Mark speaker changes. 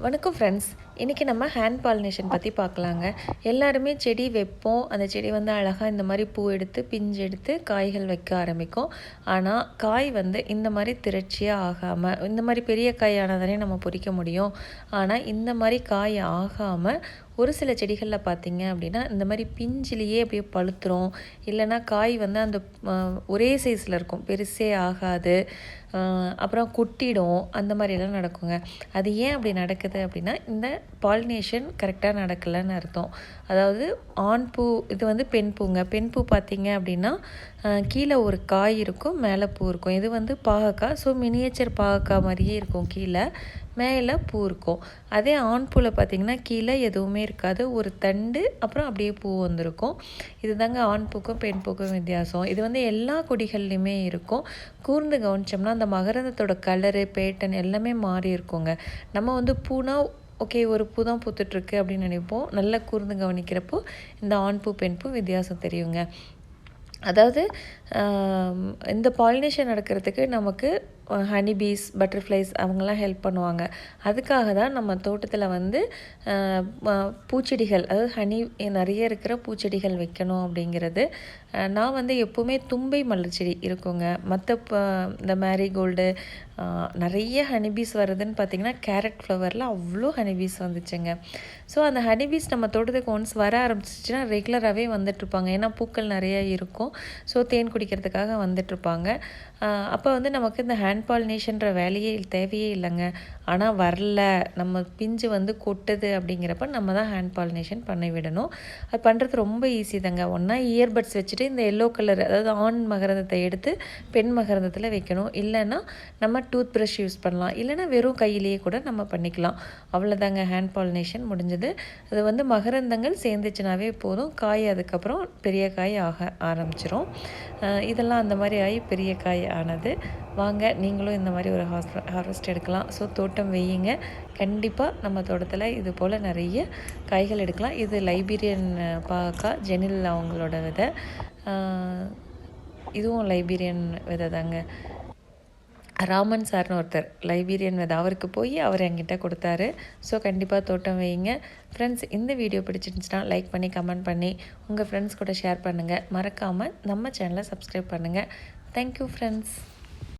Speaker 1: வணக்கம் ஃப்ரெண்ட்ஸ் இன்றைக்கி நம்ம ஹேண்ட் பாலினேஷன் பற்றி பார்க்கலாங்க. எல்லாருமே செடி வைப்போம். அந்த செடி வந்து அழகாக இந்த மாதிரி பூ எடுத்து பிஞ்சு எடுத்து காய்கள் வைக்க ஆரம்பிக்கும். ஆனால் காய் வந்து இந்த மாதிரி திரட்சியாக ஆகாமல் இந்த மாதிரி பெரிய காய் ஆனதானே நம்ம பொறிக்க முடியும். ஆனால் இந்த மாதிரி காய் ஆகாமல் ஒரு சில செடிகளில் பார்த்தீங்க அப்படின்னா இந்த மாதிரி பிஞ்சிலேயே அப்படியே பழுத்துரும். இல்லைன்னா காய் வந்து அந்த ஒரே சைஸில் இருக்கும். பெருசே ஆகாது. அப்புறம் குட்டிடும். அந்த மாதிரிலாம் நடக்குங்க. அது ஏன் அப்படி நடக்குது அப்படின்னா இந்த பாலினேஷன் கரெக்டாக நடக்கலைன்னு அர்த்தம். அதாவது ஆண் பூ இது வந்து பெண் பூங்க. பெண் பூ பார்த்திங்க அப்படின்னா கீழே ஒரு காய் இருக்கும் மேலே பூ இருக்கும். இது வந்து பாகக்காய். ஸோ மினியேச்சர் பாகக்காய் மாதிரியே இருக்கும் கீழே. மேலே பூ இருக்கும். அதே ஆண் பூவில் பார்த்திங்கன்னா கீழே எதுவுமே இருக்காது. ஒரு தண்டு அப்புறம் அப்படியே பூ வந்திருக்கும். இது தாங்க ஆண் பூக்கும் பெண் பூக்கும் வித்தியாசம். இது வந்து எல்லா கொடிகள்லையுமே இருக்கும். கூர்ந்து கவனிச்சோம்னா அந்த மகரந்தத்தோட கலரு பேட்டன் எல்லாமே மாறி இருக்குங்க. நம்ம வந்து பூனா ஓகே ஒரு பூ தான் பூத்துட்ருக்கு அப்படின்னு நினைப்போம். நல்லா கூர்ந்து கவனிக்கிறப்போ இந்த ஆண் பூ பெண் பூ வித்தியாசம் தெரியுங்க. அதாவது இந்த பாலினேஷன் நடக்கிறதுக்கு நமக்கு ஹனிபீஸ் பட்டர்ஃப்ளைஸ் அவங்கெல்லாம் ஹெல்ப் பண்ணுவாங்க. அதுக்காக தான் நம்ம தோட்டத்தில் வந்து பூச்செடிகள் அதாவது ஹனி நிறைய இருக்கிற பூச்செடிகள் வைக்கணும் அப்படிங்கிறது. நான் வந்து எப்போவுமே தும்பை மலர் செடி இருக்குங்க. மற்ற இந்த மேரிகோல்டு நிறைய ஹனிபீஸ் வருதுன்னு பார்த்திங்கன்னா கேரட் ஃப்ளவரில் அவ்வளோ ஹனிபீஸ் வந்துச்சுங்க. ஸோ அந்த ஹனிபீஸ் நம்ம தோட்டத்துக்கு ஒன்ஸ் வர ஆரம்பிச்சிச்சுன்னா ரெகுலராகவே வந்துட்டுருப்பாங்க. ஏன்னா பூக்கள் நிறைய இருக்கும். ஸோ தேன் குடிக்கிறதுக்காக வந்துட்டுருப்பாங்க. அப்போ வந்து நமக்கு இந்த ஹேண்ட் பாலினேஷன்ற வேலையே தேவையே இல்லைங்க. ஆனால் வரல நம்ம பிஞ்சு வந்து கொட்டுது அப்படிங்கிறப்ப நம்ம தான் ஹேண்ட் பாலினேஷன் பண்ணி விடணும். அது பண்ணுறது ரொம்ப ஈஸி தாங்க. ஒன்றா இயர்பட்ஸ் வச்சுட்டு இந்த எல்லோ கலர் அதாவது ஆண் மகரந்தத்தை எடுத்து பெண் மகரந்தத்தில் வைக்கணும். இல்லைன்னா நம்ம டூத் ப்ரஷ் யூஸ் பண்ணலாம். இல்லைன்னா வெறும் கையிலேயே கூட நம்ம பண்ணிக்கலாம். அவ்வளோதாங்க ஹேண்ட் பாலினேஷன் முடிஞ்சது. அது வந்து மகரந்தங்கள் சேர்ந்துச்சுனாவே போதும். காய் அதுக்கப்புறம் பெரிய காய் ஆக ஆரம்பிச்சிரும். இதெல்லாம் அந்த மாதிரி ஆகி பெரிய காய் ஆனது. வாங்க நீங்களும் இந்த மாதிரி ஒரு ஹார்வெஸ்ட் எடுக்கலாம். ஸோ தோட்டம் வெய்யுங்க கண்டிப்பாக நம்ம தோட்டத்தில் இது போல் நிறைய காய்கள் எடுக்கலாம். இது லைபீரியன் பாக்கா ஜெனில் அவங்களோட விதை. இதுவும் லைபீரியன் விதை தாங்க. ராமன் சார்னு ஒருத்தர் லைபீரியன் வித. அவருக்கு போய் அவர் என்கிட்ட கொடுத்தாரு. ஸோ கண்டிப்பாக தோட்டம் வைங்க ஃப்ரெண்ட்ஸ் இந்த வீடியோ பிடிச்சிருந்துச்சுன்னா லைக் பண்ணி கமெண்ட் பண்ணி உங்கள் ஃப்ரெண்ட்ஸ் கூட ஷேர் பண்ணுங்கள் மறக்காமல் நம்ம சேனலை சப்ஸ்கிரைப் பண்ணுங்கள் தேங்க்யூ ஃப்ரெண்ட்ஸ்